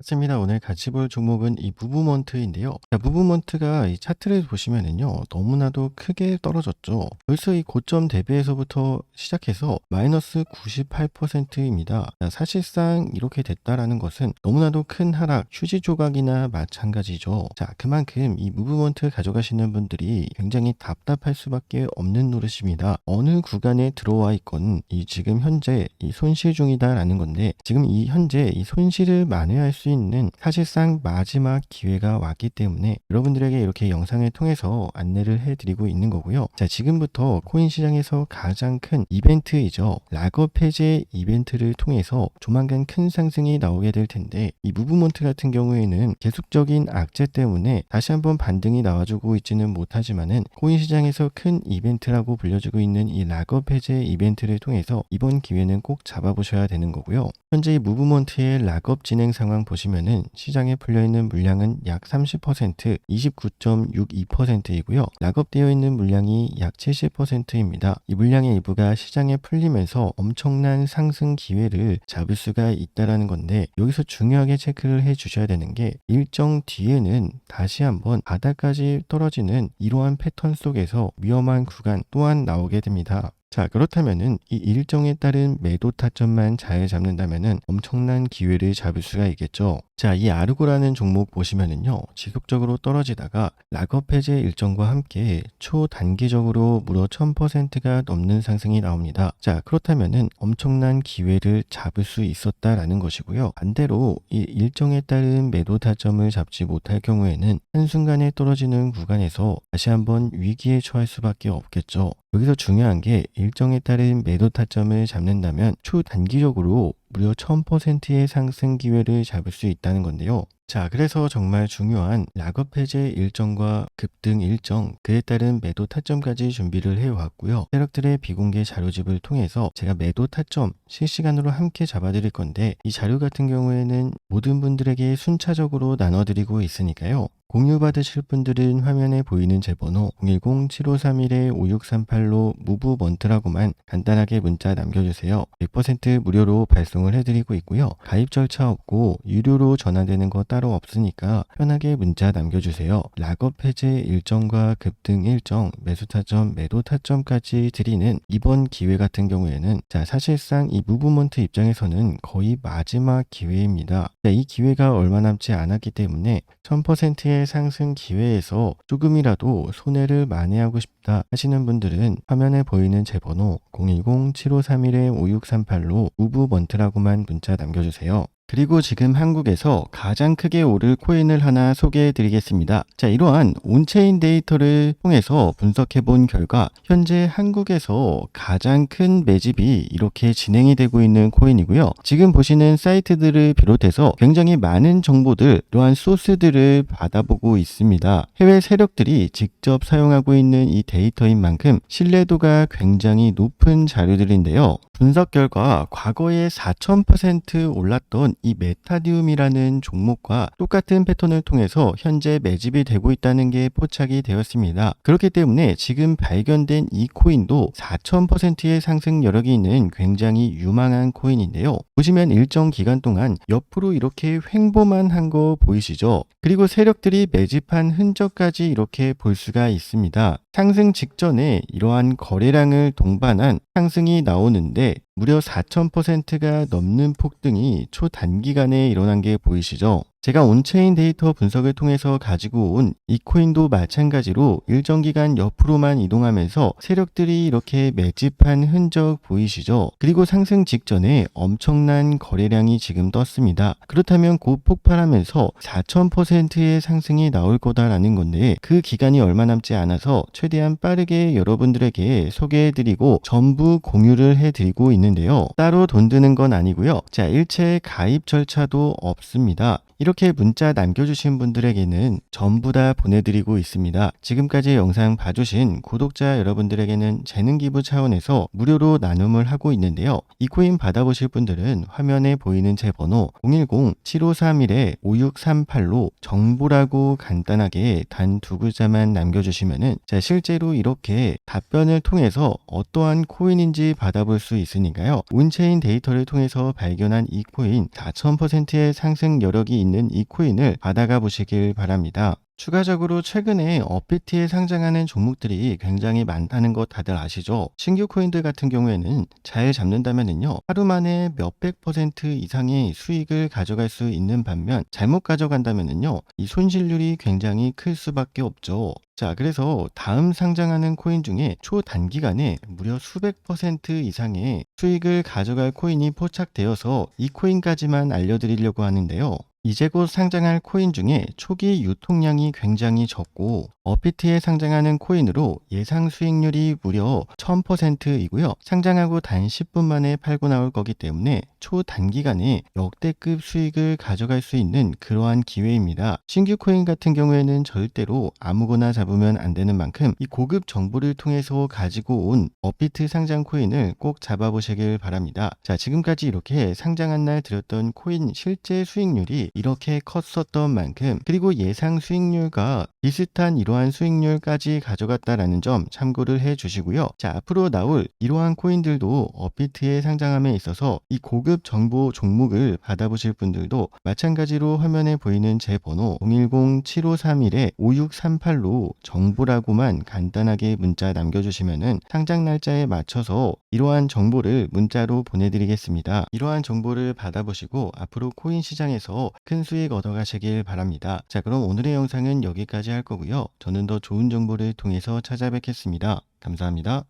반갑습니다. 오늘 같이 볼 종목은 이 무브먼트인데요. 자, 무브먼트가 이 차트를 보시면은요, 너무나도 크게 떨어졌죠. 벌써 이 고점 대비해서부터 시작해서 마이너스 98%입니다. 자, 사실상 이렇게 됐다라는 것은 너무나도 큰 하락, 휴지 조각이나 마찬가지죠. 자, 그만큼 이 무브먼트 가져가시는 분들이 굉장히 답답할 수밖에 없는 노릇입니다. 어느 구간에 들어와 있건 이 지금 현재 이 손실 중이다라는 건데 지금 이 현재 이 손실을 만회할 수 있는 사실상 마지막 기회가 왔기 때문에 여러분들에게 이렇게 영상을 통해서 안내를 해드리고 있는 거고요. 자, 지금부터 코인 시장에서 가장 큰 이벤트이죠. 락업 해제 이벤트를 통해서 조만간 큰 상승이 나오게 될 텐데 이 무브먼트 같은 경우에는 계속적인 악재 때문에 다시 한번 반등이 나와주고 있지는 못하지만은 코인 시장에서 큰 이벤트라고 불려지고 있는 이 락업 해제 이벤트를 통해서 이번 기회는 꼭 잡아보셔야 되는 거고요. 현재 이 무브먼트의 락업 진행 상황 보시면은 시장에 풀려 있는 물량은 약 30%, 29.62%이고요. 락업되어 있는 물량이 약 70%입니다. 이 물량의 일부가 시장에 풀리면서 엄청난 상승 기회를 잡을 수가 있다라는 건데 여기서 중요하게 체크를 해 주셔야 되는 게 일정 뒤에는 다시 한번 바닥까지 떨어지는 이러한 패턴 속에서 위험한 구간 또한 나오게 됩니다. 자, 그렇다면은 이 일정에 따른 매도 타점만 잘 잡는다면은 엄청난 기회를 잡을 수가 있겠죠. 자, 이 아르고라는 종목 보시면은요, 지속적으로 떨어지다가 락업 해제 일정과 함께 초단기적으로 무려 1000%가 넘는 상승이 나옵니다. 자, 그렇다면은 엄청난 기회를 잡을 수 있었다라는 것이고요. 반대로 이 일정에 따른 매도 타점을 잡지 못할 경우에는 한순간에 떨어지는 구간에서 다시 한번 위기에 처할 수밖에 없겠죠. 여기서 중요한 게 일정에 따른 매도 타점을 잡는다면 초단기적으로 무려 1000%의 상승 기회를 잡을 수 있다는 건데요. 자, 그래서 정말 중요한 락업 해제 일정과 급등 일정, 그에 따른 매도 타점까지 준비를 해왔고요. 세력들의 비공개 자료집을 통해서 제가 매도 타점 실시간으로 함께 잡아드릴 건데 이 자료 같은 경우에는 모든 분들에게 순차적으로 나눠드리고 있으니까요. 공유 받으실 분들은 화면에 보이는 제 번호 010-7531-5638로 무브먼트라고만 간단하게 문자 남겨주세요. 100% 무료로 발송을 해드리고 있고요. 가입 절차 없고 유료로 전환되는 거 따로 없으니까 편하게 문자 남겨주세요. 락업 해제 일정과 급등 일정, 매수 타점, 매도 타점까지 드리는 이번 기회 같은 경우에는 자 사실상 이 무브먼트 입장에서는 거의 마지막 기회입니다. 자, 이 기회가 얼마 남지 않았기 때문에 1000%의 상승 기회에서 조금이라도 손해를 만회하고 싶다 하시는 분들은 화면에 보이는 제 번호 010-7531-5638로 무브먼트라고만 문자 남겨주세요. 그리고 지금 한국에서 가장 크게 오를 코인을 하나 소개해 드리겠습니다. 자, 이러한 온체인 데이터를 통해서 분석해 본 결과 현재 한국에서 가장 큰 매집이 이렇게 진행이 되고 있는 코인이고요. 지금 보시는 사이트들을 비롯해서 굉장히 많은 정보들, 이러한 소스들을 받아보고 있습니다. 해외 세력들이 직접 사용하고 있는 이 데이터인 만큼 신뢰도가 굉장히 높은 자료들인데요. 분석 결과 과거에 4000% 올랐던 이 메타디움이라는 종목과 똑같은 패턴을 통해서 현재 매집이 되고 있다는 게 포착이 되었습니다. 그렇기 때문에 지금 발견된 이 코인도 4000%의 상승 여력이 있는 굉장히 유망한 코인인데요. 보시면 일정 기간 동안 옆으로 이렇게 횡보만 한 거 보이시죠? 그리고 세력들이 매집한 흔적까지 이렇게 볼 수가 있습니다. 상승 직전에 이러한 거래량을 동반한 상승이 나오는데 무려 4000%가 넘는 폭등이 초단기간에 일어난 게 보이시죠? 제가 온체인 데이터 분석을 통해서 가지고 온 이 코인도 마찬가지로 일정 기간 옆으로만 이동하면서 세력들이 이렇게 매집한 흔적 보이시죠? 그리고 상승 직전에 엄청난 거래량이 지금 떴습니다. 그렇다면 곧 폭발하면서 4000%의 상승이 나올 거다라는 건데 그 기간이 얼마 남지 않아서 최대한 빠르게 여러분들에게 소개해드리고 전부 공유를 해드리고 있는데요. 따로 돈 드는 건 아니고요. 자, 일체 가입 절차도 없습니다. 이렇게 문자 남겨주신 분들에게는 전부 다 보내드리고 있습니다. 지금까지 영상 봐주신 구독자 여러분들에게는 재능기부 차원에서 무료로 나눔을 하고 있는데요. 이 코인 받아보실 분들은 화면에 보이는 제 번호 010-7531-5638로 정보라고 간단하게 단 두 글자만 남겨주시면은 자, 실제로 이렇게 답변을 통해서 어떠한 코인인지 받아볼 수 있으니까요. 온체인 데이터를 통해서 발견한 이 코인 4000%의 상승 여력이 있는 이 코인을 받아가 보시길 바랍니다. 추가적으로 최근에 업비트에 상장하는 종목들이 굉장히 많다는 것 다들 아시죠? 신규 코인들 같은 경우에는 잘 잡는다면은요, 하루 만에 몇백 퍼센트 이상의 수익을 가져갈 수 있는 반면 잘못 가져간다면은요, 이 손실률이 굉장히 클 수밖에 없죠. 자, 그래서 다음 상장하는 코인 중에 초단기간에 무려 수백 퍼센트 이상의 수익을 가져갈 코인이 포착되어서 이 코인까지만 알려드리려고 하는데요. 이제 곧 상장할 코인 중에 초기 유통량이 굉장히 적고 어피트에 상장하는 코인으로 예상 수익률이 무려 1000%이고요. 상장하고 단 10분 만에 팔고 나올 거기 때문에 초단기간에 역대급 수익을 가져갈 수 있는 그러한 기회입니다. 신규 코인 같은 경우에는 절대로 아무거나 잡으면 안 되는 만큼 이 고급 정보를 통해서 가지고 온 어피트 상장 코인을 꼭 잡아보시길 바랍니다. 자, 지금까지 이렇게 상장한 날 드렸던 코인 실제 수익률이 이렇게 컸었던 만큼 그리고 예상 수익률과 비슷한 이러한 수익률까지 가져갔다라는 점 참고를 해 주시고요. 자, 앞으로 나올 이러한 코인들도 업비트에 상장함에 있어서 이 고급 정보 종목을 받아보실 분들도 마찬가지로 화면에 보이는 제 번호 010-7531-5638로 정보라고만 간단하게 문자 남겨주시면은 상장 날짜에 맞춰서 이러한 정보를 문자로 보내드리겠습니다. 이러한 정보를 받아보시고 앞으로 코인 시장에서 큰 수익 얻어가시길 바랍니다. 자, 그럼 오늘의 영상은 여기까지 할 거고요. 저는 더 좋은 정보를 통해서 찾아뵙겠습니다. 감사합니다.